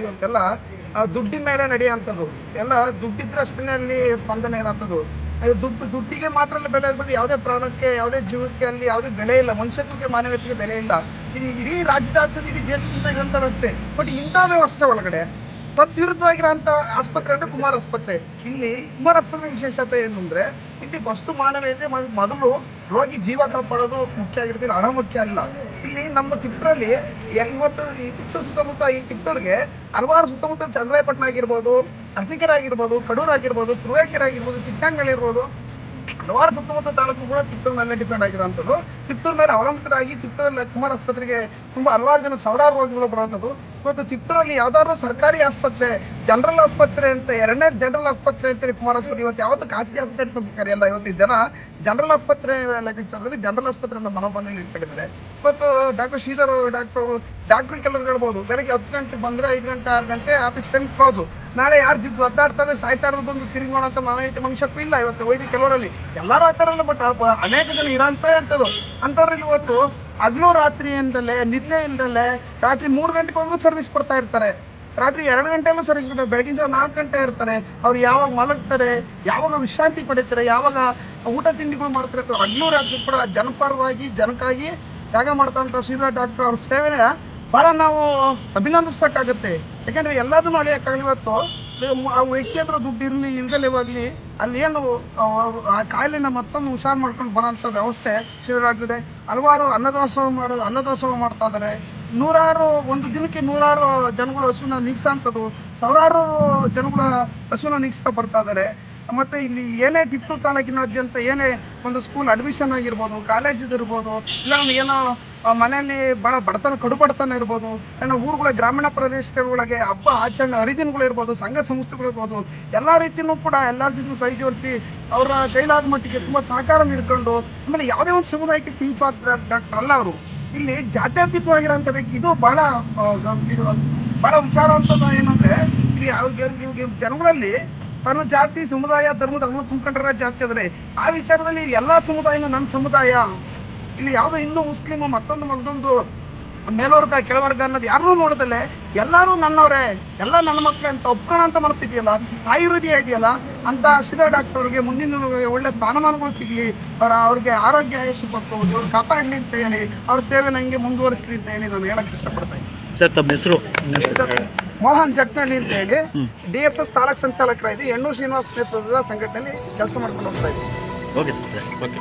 ಅಭಿವೃದ್ಧಿ ಅಂತೆಲ್ಲ ದುಡ್ಡಿನ ಮೇಲೆ ನಡೆಯುವಂಥದ್ದು. ಎಲ್ಲ ದುಡ್ಡಿದ್ರಷ್ಟೇ ಅಲ್ಲಿ ಸ್ಪಂದನೆ ಇರೋಂಥದ್ದು ದುಡ್ಡು, ದುಡ್ಡಿಗೆ ಮಾತ್ರ ಬೆಲೆ ಇರ್ಬೋದು ಯಾವುದೇ ಪ್ರಾಣಕ್ಕೆ, ಯಾವುದೇ ಜೀವಕ್ಕೆ ಅಲ್ಲಿ ಯಾವುದೇ ಬೆಲೆ ಇಲ್ಲ, ಮನುಷ್ಯತ್ವಕ್ಕೆ, ಮಾನವೀಯತೆಗೆ ಬೆಲೆ ಇಲ್ಲ. ಇದು ಇಡೀ ರಾಜ್ಯದಾದ್ಯಂತ ಇಡೀ ದೇಶದಿಂದ ಇರೋಂಥ ವ್ಯವಸ್ಥೆ ಬಟ್ ಇಂಥ ವ್ಯವಸ್ಥೆ ಒಳಗಡೆ ತದ್ವಿರುದ್ಧವಾಗಿರೋಂಥ ಆಸ್ಪತ್ರೆ ಅಂದ್ರೆ ಕುಮಾರ್ ಆಸ್ಪತ್ರೆ ಇಲ್ಲಿ ಕುಮಾರ್ ಆಸ್ಪತ್ರೆ ವಿಶೇಷತೆ ಏನು ಅಂದ್ರೆ, ಇಲ್ಲಿ ವಸ್ತು ಮಾನವೀಯತೆ ಮೊದಲು ರೋಗಿ ಜೀವ ಕಾಪಾಡೋದು ಮುಖ್ಯ ಆಗಿರ್ತೀನಿ ಹಣ ಮುಖ್ಯ ಅಲ್ಲ. ಇಲ್ಲಿ ನಮ್ಮ ಚಿತ್ರಲ್ಲಿ ಎಂಬತ್ತು ಈ ಚಿತ್ರ ಸುತ್ತಮುತ್ತ ಈ ಚಿತ್ರಗೆ ಹಲವಾರು ಸುತ್ತಮುತ್ತ ಚಂದ್ರಾಯಪಟ್ಟಣ ಆಗಿರ್ಬೋದು, ಅರಸೀಕೆರೆ ಆಗಿರ್ಬೋದು, ಕಡೂರು ಆಗಿರ್ಬೋದು, ತುರುವೇಕೆರೆ ಆಗಿರ್ಬೋದು ಚಿಕ್ಕಂಗಳಿರ್ಬೋದು ಹಲವಾರು ಸುತ್ತಮುತ್ತ ತಾಲೂಕು ಕೂಡ ಚಿತ್ತೂರು ಮೇಲೆ ಡಿಪೆಂಡ್ ಆಗಿರೋಂಥದ್ದು ಚಿತ್ತೂರು ಮೇಲೆ ಅವಲಂಬಿತರಾಗಿ ಚಿತ್ತೂರಲ್ಲಿ ಕುಮಾರ್ ಆಸ್ಪತ್ರೆಗೆ ತುಂಬಾ ಹಲವಾರು ಜನ ಸಾವಿರಾರು ರೋಗಿಗಳು ಬರುವಂಥದ್ದು ಇವತ್ತು ಚಿತ್ತೂರಲ್ಲಿ ಯಾವ್ದಾದ್ರು ಸರ್ಕಾರಿ ಆಸ್ಪತ್ರೆ, ಜನರಲ್ ಆಸ್ಪತ್ರೆ ಅಂತ, ಎರಡನೇ ಜನರಲ್ ಆಸ್ಪತ್ರೆ ಅಂತೇಳಿ ಕುಮಾರ್ ಆಸ್ಪತ್ರೆ ಇವತ್ತು ಯಾವತ್ತು ಖಾಸಗಿ ಆಸ್ಪತ್ರೆ ಅಂತ ಕರೆಯಲ್ಲ ಇವತ್ತು ಜನ ಜನರಲ್ ಆಸ್ಪತ್ರೆ ಲೆಕ್ಕಾಚಾರದಲ್ಲಿ ಜನರಲ್ ಆಸ್ಪತ್ರೆ ಅನ್ನೋ ಮನೋಭಾವನೆಯಲ್ಲಿ ಇಟ್ಕೊಂಡಿದ್ದಾರೆ. ಇವತ್ತು ಡಾಕ್ಟರ್ ಶ್ರೀಧರ್ ಡಾಕ್ಟರ್ ಡಾಕ್ಟರ್ ಕೆಲವರು ಹೇಳ್ಬೋದು, ಬೆಳಗ್ಗೆ ಹತ್ತು ಗಂಟೆ ಬಂದ್ರೆ ಐದು ಗಂಟೆ, ಆರು ಗಂಟೆ ಆಫೀಸ್ ಟೈಮ್ ಕ್ಲೋಸು. ನಾಳೆ ಯಾರು ಜಿದ್ದು ಒದ್ದಾಡ್ತಾರೆ ಸಾಯ್ತಾ ಬಂದು ತಿರುಗಿ ಮಾಡೋಂಥ ಮಾನವೀಯತೆ ಮನುಷ್ಯತ್ವ ಇಲ್ಲ ಇವತ್ತು ವೈದ್ಯ ಕೆಲವರಲ್ಲಿ. ಎಲ್ಲರೂ ಆಗ್ತಾರಲ್ಲ ಬಟ್ ಅನೇಕ ಜನ ಇರಂತ ಅಂತದ್ದು ಅಂಥವ್ರಲ್ಲಿ ಇವತ್ತು ಹಗಲು ರಾತ್ರಿ ಅಂತಲೇ ನಿದ್ದೆ ಇಲ್ದಲೆ ರಾತ್ರಿ ಮೂರು ಗಂಟೆಗೆ ಹೋಗಿ ಸರ್ವಿಸ್ ಕೊಡ್ತಾ ಇರ್ತಾರೆ. ರಾತ್ರಿ ಎರಡು ಗಂಟೆಯಲ್ಲೂ ಸರ್ವಿಸ್ ಕೊಡ್ತಾರೆ. ಬೆಳಗಿನ ನಾಲ್ಕು ಗಂಟೆ ಇರ್ತಾರೆ. ಅವ್ರು ಯಾವಾಗ ಮಲಗ್ತಾರೆ, ಯಾವಾಗ ವಿಶ್ರಾಂತಿ ಪಡೀತಾರೆ, ಯಾವಾಗ ಊಟ ತಿಂಡಿಗಳು ಮಾಡ್ತಾರೆ. ಹಗಲು ರಾತ್ರಿ ಕೂಡ ಜನಪರವಾಗಿ, ಜನಕ್ಕಾಗಿ ತ್ಯಾಗ ಮಾಡ್ತಂಥ ಶ್ರೀಧರ್ ಡಾಕ್ಟರ್ ಅವ್ರ ಸೇವೆನ ಬಹಳ ನಾವು ಅಭಿನಂದಿಸ್ಬೇಕಾಗತ್ತೆ. ಯಾಕಂದ್ರೆ ಎಲ್ಲದನ್ನೂ ಅಳಿಯಕ್ಕಾಗಲಿ ಇವತ್ತು ಆ ವ್ಯಕ್ತಿ ಹತ್ರ ದುಡ್ಡು ಇರಲಿ ಇಲ್ದಲೆ ಹೋಗ್ಲಿ, ಅಲ್ಲಿ ಏನು, ಆ- ಆ ಕಾಯಿಲೆನ ಮತ್ತೊಂದು ಹುಷಾರು ಮಾಡ್ಕೊಂಡು ಬರೋಂಥ ವ್ಯವಸ್ಥೆ ಶುರುವಾಗಿದೆ ಹಲವಾರು ಅನ್ನದಾಸೋಹ ಮಾಡೋದು ಅನ್ನದಾಸೋಹ ಮಾಡ್ತಾ ಇದ್ದಾರೆ. ನೂರಾರು, ಒಂದು ದಿನಕ್ಕೆ ನೂರಾರು ಜನಗಳು ಹಸುನ ನೀಗ್ಸೋಂಥದ್ದು ಸಾವಿರಾರು ಜನಗಳ ಹಸುನ ನೀಗ್ಸ್ತಾ ಬರ್ತಾ ಇದ್ದಾರೆ. ಮತ್ತೆ ಇಲ್ಲಿ ಏನೇ ತಿಪ್ಪು ತಾಲೂಕಿನಾದ್ಯಂತ ಏನೇ ಒಂದು ಸ್ಕೂಲ್ ಅಡ್ಮಿಷನ್ ಆಗಿರ್ಬೋದು ಕಾಲೇಜ್ ಇರ್ಬೋದು ಇಲ್ಲ ಏನೋ ಮನೆಯಲ್ಲಿ ಬಹಳ ಬಡತನ ಕಡು ಬಡತನ ಇರ್ಬೋದು, ಏನೋ ಊರುಗಳ ಗ್ರಾಮೀಣ ಪ್ರದೇಶದೊಳಗೆ ಹಬ್ಬ ಆಚರಣೆ, ಹರಿದಿನಗಳು ಇರ್ಬೋದು, ಸಂಘ ಸಂಸ್ಥೆಗಳು ಇರ್ಬೋದು, ಎಲ್ಲ ರೀತಿಯೂ ಕೂಡ ಎಲ್ಲರ ಜೊತೆ ಕೈ ಜೋಡಿಸಿ ಅವರ ಕೈಲಾದ ಮಟ್ಟಿಗೆ ತುಂಬ ಸಹಕಾರ ನೀಡ್ಕೊಂಡು, ಆಮೇಲೆ ಯಾವುದೇ ಒಂದು ಸಮುದಾಯಕ್ಕೆ ಸೀಮಿತ ಡಾಕ್ಟರ್ ಅಲ್ಲ ಅವರು. ಇಲ್ಲಿ ಜಾತ್ಯತೀತವಾಗಿರೋಂಥ ವ್ಯಕ್ತಿ, ಇದು ಬಹಳ ಭಾಳ ಬಹಳ ವಿಚಾರ ಅಂತ ಏನಂದ್ರೆ, ಇಲ್ಲಿ ಜನಗಳಲ್ಲಿ ತನ್ನ ಜಾತಿ, ಸಮುದಾಯ, ಧರ್ಮದ ಅನ್ನು ತುಂಬ್ಕೊಂಡ್ರ ಜಾಸ್ತಿ ಆದರೆ ಆ ವಿಚಾರದಲ್ಲಿ ಎಲ್ಲಾ ಸಮುದಾಯನೂ ನನ್ನ ಸಮುದಾಯ. ಇಲ್ಲಿ ಯಾವುದೋ ಹಿಂದೂ, ಮುಸ್ಲಿಮ್, ಮತ್ತೊಂದು ಮತ್ತೊಂದು ಮೇಲ್ವರ್ಗ, ಕೆಳವರ್ಗ ಅನ್ನೋದು ಯಾರನ್ನೂ ನೋಡದಲ್ಲೇ. ಎಲ್ಲರೂ ನನ್ನವರೇ. ಎಲ್ಲ ನನ್ನ ಮಕ್ಕಳೇ ಅಂತ ಒಪ್ಕೊಳ್ಳೋ ಅಂತ ಮನಸ್ಸಿದೆಯಲ್ಲ ಆಯುರ್ವೇದಿಯ ಇದೆಯಲ್ಲ? ಅಂತ ಸಿದ್ಧ ಡಾಕ್ಟರ್ ಅವ್ರಿಗೆ ಮುಂದಿನ ಒಳ್ಳೆ ಸ್ಥಾನಮಾನಗಳು ಸಿಗ್ಲಿ. ಅವರ ಅವ್ರಿಗೆ ಆರೋಗ್ಯ ಯಶಸ್ಸು ಕೊಟ್ಟು, ಅವ್ರು ಕಾಪಾಡಲಿ ಅಂತ ಹೇಳಿ, ಅವ್ರ ಸೇವೆ ನನಗೆ ಮುಂದುವರಿಸಲಿ ಅಂತ ಹೇಳಿ ನಾನು ಹೇಳಕ್ ಇಷ್ಟಪಡ್ತೀನಿ ಸರ್ ತಮ್ಮ ಹೆಸರು? ಮೋಹನ್ ಜಗ್ನಳ್ಳಿ ಅಂತ ಹೇಳಿ ಡಿ ಎಸ್ ಎಸ್ ತಾಲೂಕ್ ಸಂಚಾಲಕರಾಗಿ ಹೆಣ್ಣು ಶ್ರೀನಿವಾಸ್ ನೇತೃತ್ವದ ಸಂಘಟನೆಯಲ್ಲಿ ಕೆಲಸ ಮಾಡ್ಕೊಂಡು ಹೋಗ್ತಾ ಇದ್ದೀವಿ ಓಕೆ ಸರ್. ಓಕೆ.